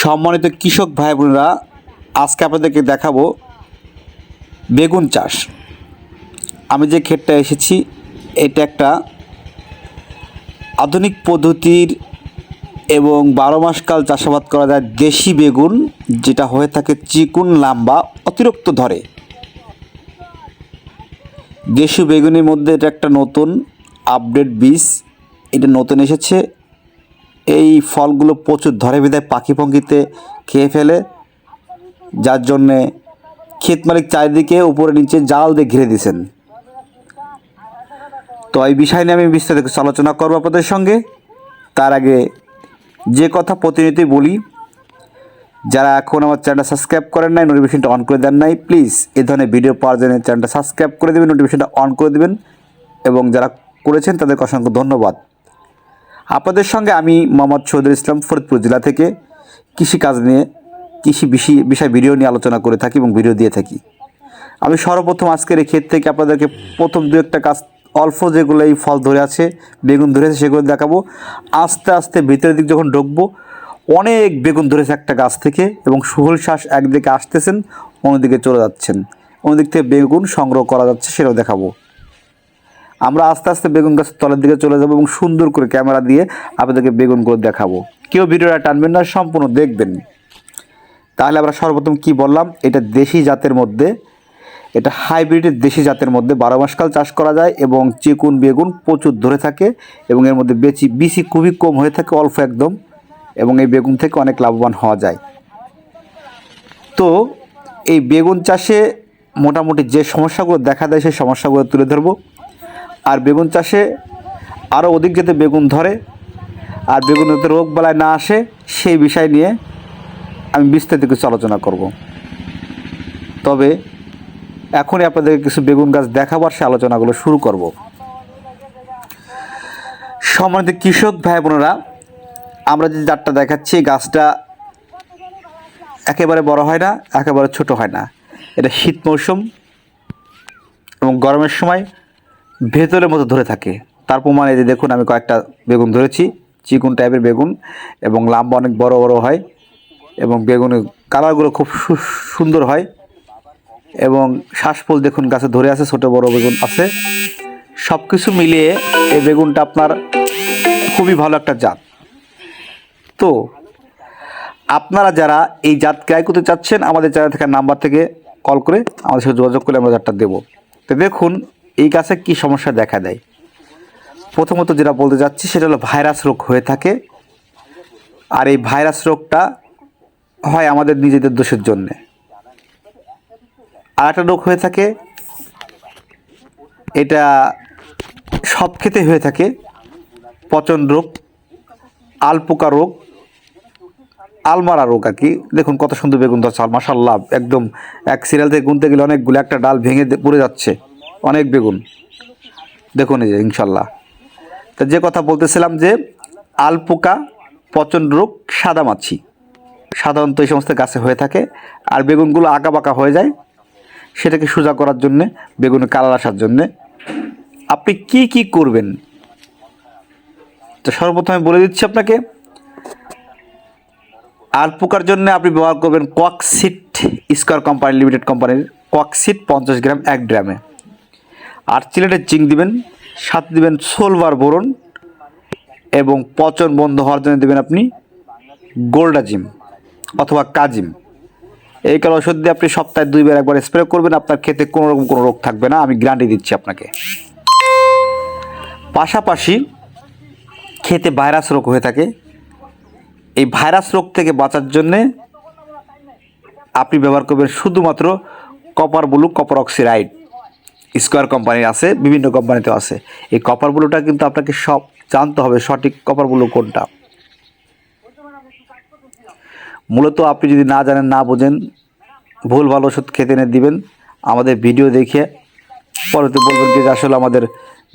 সম্মানিত কৃষক ভাই বোনেরা আজকে আপনাদেরকে দেখাবো বেগুন চাষ। আমি যে ক্ষেতটা এসেছি, এটা একটা আধুনিক পদ্ধতির এবং বারো মাসকাল চাষাবাদ করা যায় দেশি বেগুন, যেটা হয়ে থাকে চিকুন, লাম্বা, অতিরিক্ত ধরে। দেশি বেগুনের মধ্যে এটা একটা নতুন আপডেট বীজ, এটা নতুন এসেছে। এই ফলগুলো প্রচুর ধরে বিধায় পাখি পঙ্কিতে খেয়ে ফেলে, যার জন্যে ক্ষেত মালিক চারিদিকে উপরে নিচে জাল দিয়ে ঘিরে দিয়েছেন। তো এই বিষয় নিয়ে আমি বিস্তারিত কিছু আলোচনা করব আপনাদের সঙ্গে। তার আগে যে কথা প্রতিনিয়তই বলি, যারা এখন আমার চ্যানেলটা সাবস্ক্রাইব করেন নাই নোটিফিকেশনটা অন করে দেন নাই প্লিজ এই ধরনের ভিডিও পাওয়ার জন্য চ্যানেলটা সাবস্ক্রাইব করে দেবেন নোটিফিকেশনটা অন করে দেবেন, এবং যারা করেছেন তাদেরকে অসংখ্য ধন্যবাদ। আপনাদের সঙ্গে আমি মোহাম্মদ শহীদুল ইসলাম ফরিদপুর জেলা থেকে কৃষিকাজ নিয়ে, কৃষি বিষয় বিষয় ভিডিও নিয়ে আলোচনা করে থাকি এবং ভিডিও দিয়ে থাকি। আমি সর্বপ্রথম আজকের এই ক্ষেত থেকে আপনাদেরকে প্রথম দু একটা কাজ, অল্প যেগুলো এই ফল ধরে আছে, বেগুন ধরেছে সেগুলো দেখাবো। আস্তে আস্তে ভিতরের দিক যখন ঢুকবো, অনেক বেগুন ধরেছে একটা গাছ থেকে এবং সুহল শ্বাস একদিকে আসতেছেন, অন্যদিকে চলে যাচ্ছেন। অন্যদিক থেকে বেগুন সংগ্রহ করা যাচ্ছে, সেটাও দেখাবো। আমরা আস্তে আস্তে বেগুন গাছের তলের দিকে চলে যাব এবং সুন্দর করে ক্যামেরা দিয়ে আপনাদেরকে বেগুনগুলো দেখাবো। কেউ ভিডিওটা টানবেন না, সম্পূর্ণ দেখবেন। তাহলে আমরা সর্বপ্রথম কি বললাম? এটা দেশি জাতের মধ্যে, এটা হাইব্রিডের দেশি জাতের মধ্যে বারো মাসকাল চাষ করা যায় এবং চিকুন বেগুন প্রচুর ধরে থাকে এবং এর মধ্যে বেশি বিসি খুবই কম হয়ে থাকে, অল্প একদম, এবং এই বেগুন থেকে অনেক লাভবান হওয়া যায়। তো এই বেগুন চাষে মোটামুটি যে সমস্যাগুলো দেখা দেয়, সেই সমস্যাগুলো তুলে ধরবো। আর বেগুন চাষে আরও অধিক যাতে বেগুন ধরে আর বেগুন যাতে রোগ বালায় না আসে, সেই বিষয় নিয়ে আমি বিস্তারিত কিছু আলোচনা করব। তবে এখনই আপনাদেরকে কিছু বেগুন গাছ দেখাবার সে আলোচনাগুলো শুরু করব। সম্মানিত কৃষক ভাই বোনেরা, আমরা যে জাতটা দেখাচ্ছি গাছটা একেবারে বড় হয় না, একেবারে ছোট হয় না। এটা শীত মৌসুম এবং গরমের সময় ভেতরের মতো ধরে থাকে। তার প্রমাণ যে দেখুন, আমি কয়েকটা বেগুন ধরেছি। চিকুন টাইপের বেগুন এবং লাম্বা অনেক বড় বড় হয় এবং বেগুনের কালারগুলো খুব সুন্দর হয় এবং শ্বাসফুল দেখুন, গাছে ধরে আছে, ছোট বড় বেগুন আছে। সব কিছু মিলিয়ে এই বেগুনটা আপনার খুবই ভালো একটা জাত। তো আপনারা যারা এই জাত ক্রয় করতে চাচ্ছেন, আমাদের চ্যানেল থেকে নাম্বার থেকে কল করে আমাদের সাথে যোগাযোগ করলে আমরা জাতটা দেবো। তো দেখুন এই গাছে কি সমস্যা দেখা দেয়? প্রথমত যেটা বলতে যাচ্ছি, সেটা হলো ভাইরাস রোগ হয়ে থাকে। আর এই ভাইরাস রোগটা হয় আমাদের নিজেদের দোষের জন্যে। আর একটা রোগ হয়ে থাকে, এটা সব ক্ষেতে হয়ে থাকে। পচন রোগ, আলপোকা রোগ, আলমারা রোগ আর কি। দেখুন কত সুন্দর বেগুন ধরছে মাসাল্লাহ একদম এক সিরিয়াল থেকে গুনতে গেলে অনেকগুলো, একটা ডাল ভেঙে পড়ে যাচ্ছে। অনেক বেগুন। দেখুন এই যে, ইনশাল্লাহ। তা যে কথা বলতেছিলাম যে, আলপোকা পচন রোগ সাদা মাছি সাধারণত এই সমস্ত গাছে হয়ে থাকে আর বেগুনগুলো আঁকা বাঁকা হয়ে যায়। সেটাকে সোজা করার জন্যে বেগুনে কালার আসার জন্যে। আপনি কি কি করবেন? তো সর্বপ্রথমে বলে দিচ্ছি আপনাকে আর পোকার জন্য আপনি ব্যবহার করবেন cork sheet Square company limited কোম্পানির ককসিট পঞ্চাশ গ্রাম এক গ্রামে আর চিলেটের চিং দিবেন, সাথে দিবেন সোলভার বোরন এবং পচন বন্ধ হওয়ার জন্য দেবেন আপনি গোল্ডাজিম অথবা কাজিম। এই কাল ওষুধ দিয়ে আপনি সপ্তাহে দুইবার একবার স্প্রে করবেন, আপনার খেতে কোনো রকম কোনো রোগ থাকবে না, আমি গ্যারান্টি দিচ্ছি আপনাকে। পাশাপাশি খেতে ভাইরাস রোগ হয়ে থাকে। এই ভাইরাস রোগ থেকে বাঁচার জন্যে আপনি ব্যবহার করবেন শুধুমাত্র copper blue, copper oxychloride. Square কোম্পানির আছে, বিভিন্ন কোম্পানিতেও আছে। এই কপার ব্লুটা কিন্তু আপনাকে সব জানতে হবে, সঠিক কপার ব্লু কোনটা। মূলত আপনি যদি না জানেন, না বোঝেন, ভুল, ভালো ওষুধ খেতে এনে দিবেন। আমাদের ভিডিও দেখে পরবর্তী বলবেন যে আসলে আমাদের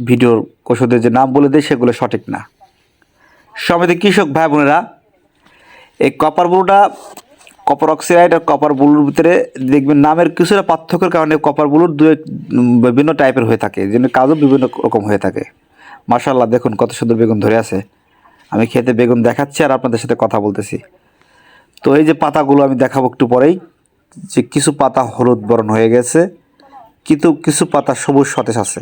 ভিডিওর ওষুধের যে নাম বলে দেয়, সেগুলো সঠিক না। সমিতি কৃষক ভাই বোনেরা, এই কপার ব্লুটা কপার অক্সাইড আর কপার ব্লুর ভিতরে দেখবেন নামের কিছুটা পার্থক্যের কারণে কপার ব্লুর দু বিভিন্ন টাইপের হয়ে থাকে। জন্য কাজও বিভিন্ন রকম হয়ে থাকে। মাশাল্লাহ দেখুন কত সুন্দর বেগুন ধরে আছে। আমি খেতে বেগুন দেখাচ্ছি আর আপনাদের সাথে কথা বলতেছি। তো এই যে পাতাগুলো আমি দেখাবো একটু পরেই, যে কিছু পাতা হলুদ বরণ হয়ে গেছে, কিন্তু কিছু পাতা সবুজ সতেজ আছে।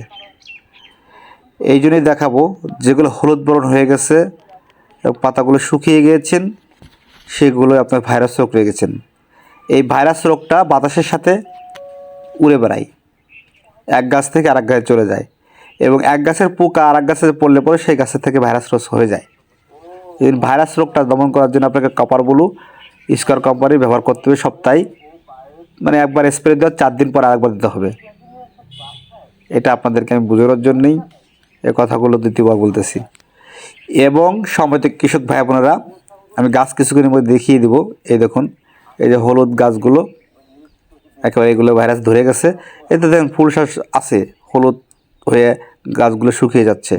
এই জন্যই দেখাবো, যেগুলো হলুদ বরণ হয়ে গেছে পাতাগুলো শুকিয়ে গিয়েছেন সেগুলো আপনার ভাইরাস রোগ রয়ে গেছেন। এই ভাইরাস রোগটা বাতাসের সাথে উড়ে বেড়ায়। এক গাছ থেকে আরেক গাছে চলে যায় এবং এক গাছের পোকা আর এক গাছে পড়লে পরে সেই গাছের থেকে ভাইরাস রোগ হয়ে যায়। এই ভাইরাস রোগটা দমন করার জন্য আপনাকে কপার বলু, স্কোয়ার কোম্পানি ব্যবহার করতে হবে সপ্তাহে। মানে একবার স্প্রে দেওয়ার চার দিন পর আরেকবার দিতে হবে। এটা আপনাদেরকে আমি বোঝানোর জন্যই এই কথাগুলো দ্বিতীয়বার বলতেছি। এবং সময় কৃষক ভাই বোনেরা আমি গাছ কিছুক্ষণের মধ্যে দেখিয়ে দিব। এই দেখুন, এই যে হলুদ গাছগুলো, একেবারে এগুলো ভাইরাস ধরে গেছে। এতে দেখুন ফুল শ্বাস আছে, হলুদ হয়ে গাছগুলো শুকিয়ে যাচ্ছে।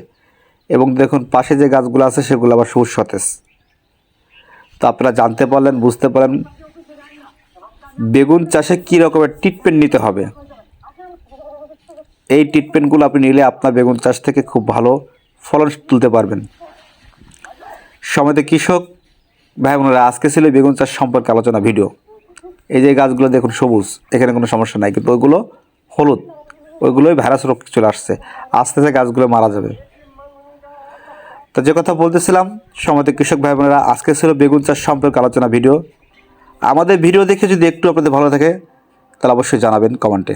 এবং দেখুন পাশে যে গাছগুলো আছে, সেগুলো আবার সবুজ সতেজ। তো আপনারা জানতে পারলেন, বুঝতে পারেন বেগুন চাষে কী রকমের ট্রিটমেন্ট নিতে হবে। এই ট্রিটমেন্টগুলো আপনি নিলে আপনার বেগুন চাষ থেকে খুব ভালো ফলন তুলতে পারবেন। সময়তে কৃষক ভাই বোনেরা, আজকে ছিল বেগুন চাষ সম্পর্কে আলোচনা ভিডিও। এই যে গাছগুলো দেখুন সবুজ, এখানে কোনো সমস্যা নাই, কিন্তু ওইগুলো হলুদ, ওইগুলোই ভাইরাস রোগ চলে আসছে। আস্তে আস্তে গাছগুলো মারা যাবে। তো যে কথা বলতেছিলাম সময়তে কৃষক ভাই বোনেরা, আজকে ছিল বেগুন চাষ সম্পর্কে আলোচনা ভিডিও। আমাদের ভিডিও দেখে যদি একটু আপনাদের ভালো থাকে, তাহলে অবশ্যই জানাবেন কমেন্টে।